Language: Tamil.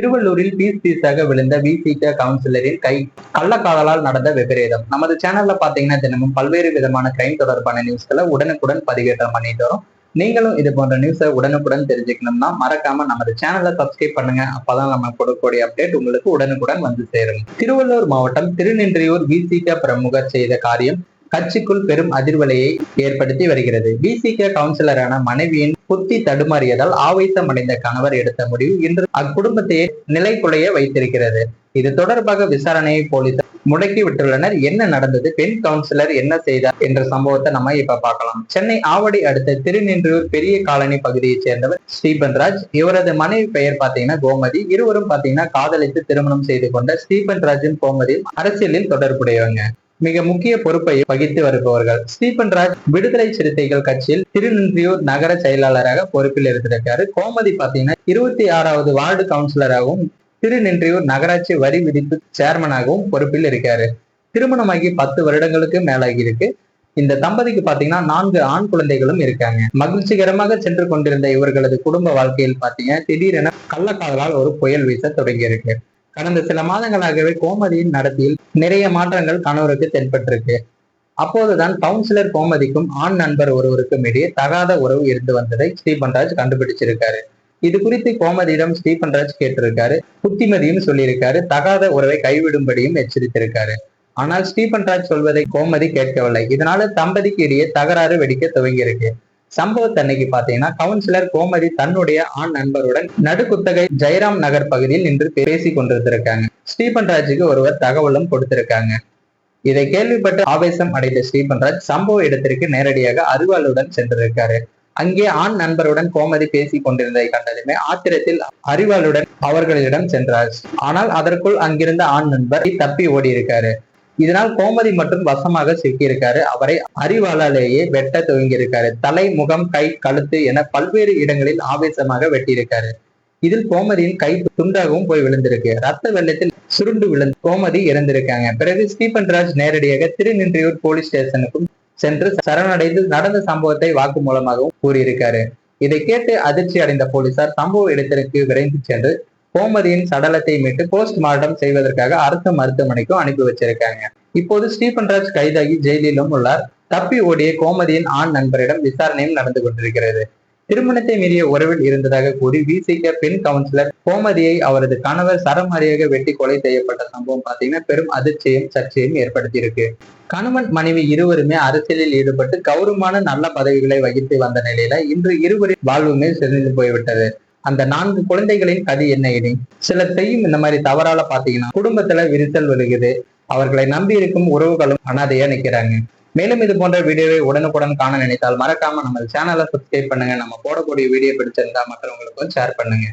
திருவள்ளூரில் பீஸ் பீஸாக விழுந்த விசிக கவுன்சிலரின் கை கள்ளக்காதலால் நடந்த விபரீதம். நமது சேனல்ல பாத்தீங்கன்னா தினமும் பல்வேறு விதமான கிரைம் தொடர்பான நியூஸ்களை உடனுக்குடன் பதிவேற்றம் பண்ணிட்டு வரும் நீங்களும் இது போன்ற நியூஸை உடனுக்குடன் தெரிஞ்சுக்கணும்னா மறக்காம நமது சேனலை சப்ஸ்கிரைப் பண்ணுங்க. அப்பதான் நம்ம கொடுக்கக்கூடிய அப்டேட் உங்களுக்கு உடனுக்குடன் வந்து சேரும். திருவள்ளூர் மாவட்டம் திருநின்றியூர் விசிக பிரமுகர் செய்த காரியம் கட்சிக்குள் பெரும் அதிர்வலையை ஏற்படுத்தி வருகிறது. விசிக கவுன்சிலரான மனைவியின் புத்தி தடுமாறியதால் ஆவேசமடைந்த கணவர் எடுத்த முடிவு இன்று அக்குடும்பத்தையே நிலைக்குலைய வைத்திருக்கிறது. இது தொடர்பாக விசாரணையை போலீசார் முடக்கி விட்டுள்ளனர். என்ன நடந்தது? பெண் கவுன்சிலர் என்ன செய்தார்? என்ற சம்பவத்தை நம்ம இப்ப பார்க்கலாம். சென்னை ஆவடி அடுத்த திருநின்றூர் பெரிய காலனி பகுதியைச் சேர்ந்தவர் ஸ்டீபன்ராஜ் இவரது மனைவி பெயர் பாத்தீங்கன்னா கோமதி. இருவரும் பாத்தீங்கன்னா காதலித்து திருமணம் செய்து கொண்ட ஸ்ரீபன் ராஜும் கோமதியும் அரசியலில் தொடர்புடையவங்க. மிக முக்கிய பொறுப்பை வகித்து வருபவர்கள். ஸ்டீபன் ராஜ் விடுதலை சிறுத்தைகள் கட்சியில் திருநின்றியூர் நகர செயலாளராக பொறுப்பில் இருந்திருக்காரு. கோமதி பாத்தீங்கன்னா இருபத்தி ஆறாவது வார்டு கவுன்சிலராகவும் திருநின்றியூர் நகராட்சி வரி விதிப்பு சேர்மனாகவும் பொறுப்பில் இருக்காரு. திருமணமாகி பத்து வருடங்களுக்கு மேலாகி இருக்கு. இந்த தம்பதிக்கு பாத்தீங்கன்னா நான்கு ஆண் குழந்தைகளும் இருக்காங்க. மகிழ்ச்சிகரமாக சென்று கொண்டிருந்த இவர்களது குடும்ப வாழ்க்கையில் பாத்தீங்கன்னா திடீரென கள்ளக்காதலால் ஒரு புயல் வீச தொடங்கி இருக்கு கடந்த சில மாதங்களாகவே கோமதியின் நடத்தியில் நிறைய மாற்றங்கள் கணவருக்கு தென்பட்டிருக்கு. அப்போதுதான் கவுன்சிலர் கோமதிக்கும் ஆண் நண்பர் ஒருவருக்கும் இடையே தகாத உறவு இருந்து வந்ததை ஸ்ரீபன்ராஜ் கண்டுபிடிச்சிருக்காரு. இது குறித்து கோமதியிடம் ஸ்ரீபன்ராஜ் கேட்டிருக்காரு. புத்திமதியும் சொல்லியிருக்காரு. தகாத உறவை கைவிடும்படியும் எச்சரித்திருக்காரு. ஆனால் ஸ்டீபன்ராஜ் சொல்வதை கோமதி கேட்கவில்லை. இதனால தம்பதிக்கு இடையே தகராறு வெடிக்க துவங்கியிருக்கு. சம்பவத்தன்னைக்கு பாத்தீங்கன்னா கவுன்சிலர் கோமதி தன்னுடைய ஆண் நண்பருடன் நடுக்குத்தகை ஜெயராம் நகர் பகுதியில் நின்று பேசி கொண்டிருந்திருக்காங்க. ஸ்டீபன்ராஜுக்கு ஒருவர் தகவலும் கொடுத்திருக்காங்க. இதை கேள்விப்பட்டு ஆவேசம் அடைந்த ஸ்ரீபன்ராஜ் சம்பவ இடத்திற்கு நேரடியாக அறிவாளுடன் சென்றிருக்காரு. அங்கே ஆண் நண்பருடன் கோமதி பேசி கொண்டிருந்ததை கண்டதுமே ஆத்திரத்தில் அறிவாளுடன் அவர்களிடம் சென்றார். ஆனால் அதற்குள் அங்கிருந்த ஆண் நண்பர் தப்பி ஓடி இருக்காரு இதனால் கோமதி மட்டும் வசமாக சிக்கியிருக்காரு. அவரை அறிவாளாலேயே வெட்ட துவங்கியிருக்காரு. தலை முகம் கை கழுத்து என பல்வேறு இடங்களில் ஆவேசமாக வெட்டியிருக்காரு. இதில் கோமதியின் கை துண்டாகவும் போய் விழுந்திருக்கு. ரத்த வெள்ளத்தில் சுருண்டு விழுந்து கோமதி இறந்திருக்காங்க. பிறகு ஸ்டீபன் ராஜ் நேரடியாக திருநின்றியூர் போலீஸ் ஸ்டேஷனுக்கும் சென்று சரணடைந்து நடந்த சம்பவத்தை வாக்கு மூலமாகவும் கூறியிருக்காரு. இதை கேட்டு அதிர்ச்சி அடைந்த போலீசார் சம்பவ இடத்திற்கு விரைந்து சென்று கோமதியின் சடலத்தை மீட்டு போஸ்ட்மார்ட்டம் செய்வதற்காக அரசு மருத்துவமனைக்கும் அனுப்பி வச்சிருக்காங்க. இப்போது ஸ்டீபன் ராஜ் கைதாகி ஜெயிலிலும் உள்ளார். தப்பி ஓடிய கோமதியின் ஆண் நண்பரிடம் விசாரணையும் நடந்து கொண்டிருக்கிறது. திருமணத்தை மீறிய உறவில் இருந்ததாக கூறி விசிக பெண் கவுன்சிலர் கோமதியை அவரது கணவர் சரமாரியாக வெட்டி கொலை செய்யப்பட்ட சம்பவம் பாத்தீங்கன்னா பெரும் அதிர்ச்சியும் சர்ச்சையும் ஏற்படுத்தியிருக்கு. கணவன் மனைவி இருவருமே அரசியலில் ஈடுபட்டு கௌரவமான நல்ல பதவிகளை வகித்து வந்த நிலையில இன்று இருவரின் வாழ்வுமே சிறந்து போய்விட்டது. அந்த நான்கு குழந்தைகளின் கதி என்ன இனி? சில செய்யும் இந்த மாதிரி தவறால பாத்தீங்கன்னா குடும்பத்துல விரிசல் விழுகுது. அவர்களை நம்பி இருக்கும் உறவுகளும் அனாதையா நிக்கிறாங்க. மேலும் இது போன்ற வீடியோவை உடனுக்குடன் காண நினைத்தால் மறக்காம நம்ம சேனலை சப்ஸ்கிரைப் பண்ணுங்க. நம்ம போடக்கூடிய வீடியோ பிடிச்சிருந்தா மற்றவங்களுக்கும் ஷேர் பண்ணுங்க.